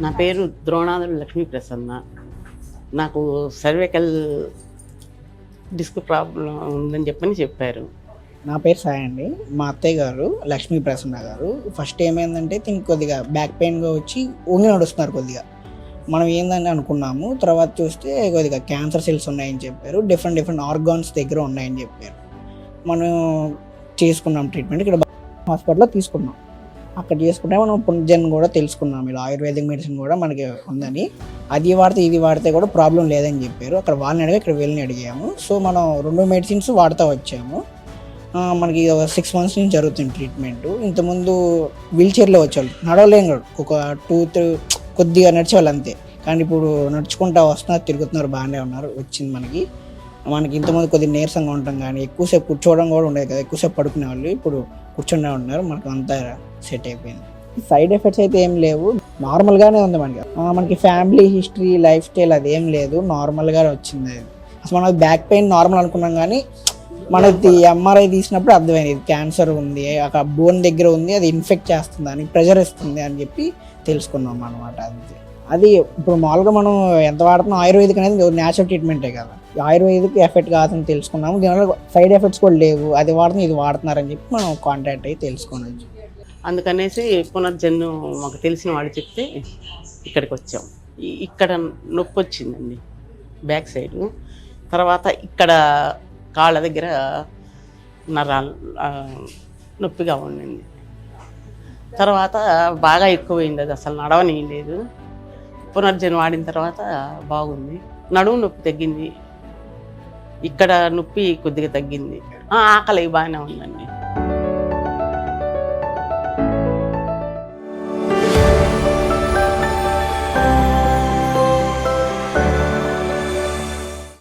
నా పేరు ద్రోణాదులు లక్ష్మీ ప్రసన్న నాకు సర్వైకల్ డిస్క్ ప్రాబ్లం ఉందని చెప్పని చెప్పారు. నా పేరు సాయి అండి. మా అత్తయ్య గారు లక్ష్మీ ప్రసన్న గారు. ఫస్ట్ ఏమైందంటే దీనికి కొద్దిగా బ్యాక్ పెయిన్గా వచ్చి ఉంగి నడుస్తున్నారు కొద్దిగా. మనం ఏందని అనుకున్నాము. తర్వాత చూస్తే కొద్దిగా క్యాన్సర్ సెల్స్ ఉన్నాయని చెప్పారు. డిఫరెంట్ డిఫరెంట్ ఆర్గాన్స్ దగ్గర ఉన్నాయని చెప్పారు. మనం చేసుకున్నాం ట్రీట్మెంట్. ఇక్కడ హాస్పిటల్లో తీసుకున్నాం. అక్కడ చేసుకుంటే మనం పునర్జన్ కూడా తెలుసుకున్నాం. ఇలా ఆయుర్వేదిక్ మెడిసిన్ కూడా మనకి ఉందని. అది వాడితే ఇది వాడితే కూడా ప్రాబ్లం లేదని చెప్పారు. అక్కడ వాళ్ళని అడిగి ఇక్కడ వీళ్ళని అడిగాము. సో మనం రెండు మెడిసిన్స్ వాడుతూ వచ్చాము. మనకి సిక్స్ మంత్స్ నుంచి జరుగుతుంది ట్రీట్మెంట్ ఇంతకుముందు వీల్ చైర్లో వచ్చేవాళ్ళు. నడవలేం కూడా ఒక టూ త్రీ కొద్దిగా నడిచేవాళ్ళు అంతే. కానీ ఇప్పుడు నడుచుకుంటా వస్తున్నారు తిరుగుతున్నారు బాగానే ఉన్నారు. వచ్చింది మనకి. మనకి ఇంతమంది కొద్దిగా నీరసంగా ఉంటాం కానీ ఎక్కువసేపు కూర్చోవడం కూడా ఉండేది కదా. ఎక్కువసేపు పడుకునే వాళ్ళు ఇప్పుడు కూర్చునే ఉన్నారు. మనకు అంతా సెట్ అయిపోయింది. సైడ్ ఎఫెక్ట్స్ అయితే ఏం లేవు. నార్మల్గానే ఉంది మనకి. మనకి ఫ్యామిలీ హిస్టరీ లైఫ్ స్టైల్ అది ఏం లేదు. నార్మల్గా వచ్చింది అది. అసలు మనకి బ్యాక్ పెయిన్ నార్మల్ అనుకున్నాం కానీ మనకి ఎంఆర్ఐ తీసినప్పుడు అర్థమైంది. ఇది క్యాన్సర్ ఉంది. ఒక బోన్ దగ్గర ఉంది. అది ఇన్ఫెక్ట్ చేస్తుంది. అని ప్రెషర్ ఇస్తుంది అని చెప్పి తెలుసుకున్నాం అనమాట అంతే. అది ఇప్పుడు మామూలుగా మనం ఎంత వాడుతున్నాం? ఆయుర్వేదిక్ అనేది న్యాచురల్ ట్రీట్మెంటే కదా. ఆయుర్వేదిక్ ఎఫెక్ట్ కాదని తెలుసుకున్నాము. దీనివల్ల సైడ్ ఎఫెక్ట్స్ కూడా లేవు. అది వాడుతున్నాం ఇది వాడుతున్నారని చెప్పి మనం కాంటాక్ట్ అయ్యి తెలుసుకోవచ్చు అందుకనేసి పునర్జన్ను మాకు తెలిసిన వాళ్ళు చెప్తే ఇక్కడికి వచ్చాం. ఇక్కడ నొప్పి వచ్చిందండి బ్యాక్ సైడ్. తర్వాత ఇక్కడ కాళ్ళ దగ్గర నరాలు నొప్పిగా ఉండింది. తర్వాత బాగా ఎక్కువైంది అది అసలు నడవనీయలేదు. పునర్జన్ వాడిన తర్వాత బాగుంది. నడుము నొప్పి తగ్గింది. ఇక్కడ నొప్పి కొద్దిగా తగ్గింది. ఆకలి బాగానే ఉందండి.